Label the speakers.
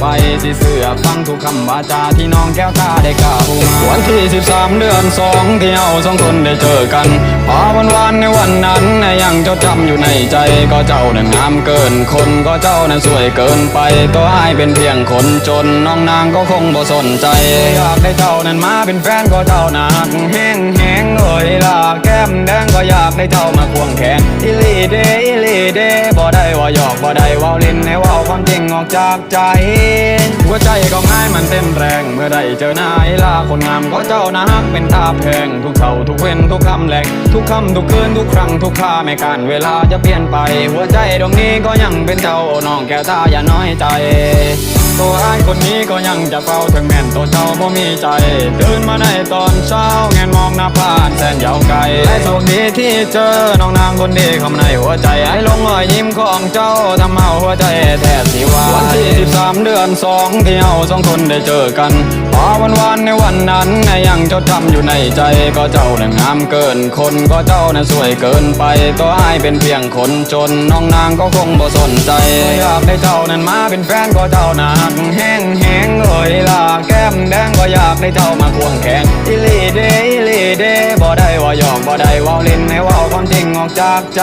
Speaker 1: ไปสิเสือฟังทุกคำวาจาที่น้องแก้วตาได้กล่าวมาวันที่ 13 เดือนสองที่เอาสองคนได้เจอกันพอวันวานในวันนั้นยังจดจำอยู่ในใจก็เจ้านั้นงามเกินคนก็เจ้านั้นสวยเกินไปตัวอายเป็นเพียงคนจนน้องนางก็คงบ่สนใจอยากได้เจ้านั้นมาเป็นแฟนก็เจ้าหนักแห้งแห้งเอ่ยล่ะแก้มแดงก็อยากได้เจ้ามาควงแขนอิลีเดอิลีเดบ่ได้ว่าหยอกบ่ได้ว่าเล่นให้เว่า ออกจากใจ หัวใจก็ง่ายมันเต้นแรง เมื่อได้เจอหน้าไอ้ลาคนงามก็เจ้านะฮักเป็นตาแพง ทุกเท่าทุกเว้นทุกคำแหลกทุกคำทุกคืนทุกครั้งทุกค่าไม่การเวลาจะเปลี่ยนไป หัวใจดวงนี้ก็ยังเป็นเจ้าน้องแก้วตาอย่าน้อยใจตัวอ้ายคนนี้ก็ยังจะเฝ้าถึงแม่นตัวเจ้าบ่มีใจ ตื่นมาใน หน้าผ่านแสนยาวไกลและโชคดีที่เจอน้องนางคนดีเข้าในหัวใจไอ้ลงรอยยิ้มของเจ้าทำเอาหัวใจแทบสิวาวันที่13เดือนสองที่เอาสองคนได้เจอกันพอวันวานในวันนั้นยังจดจำอยู่ในใจก็เจ้านั้นงามเกินคนก็เจ้านั้นสวยเกินไปตัวอ้ายเป็นเพียงคนจนน้องนางก็คงบ่สนใจอยากได้เจ้านั้นมาเป็นแฟนก็เจ้าหนักแห้ง อยากได้เจ้ามาควงแขนอิลีเดอิลีเดบ่ได้ว่าหยอกบ่ได้ว่าเล่นให้ว่าความจริงออกจากใจ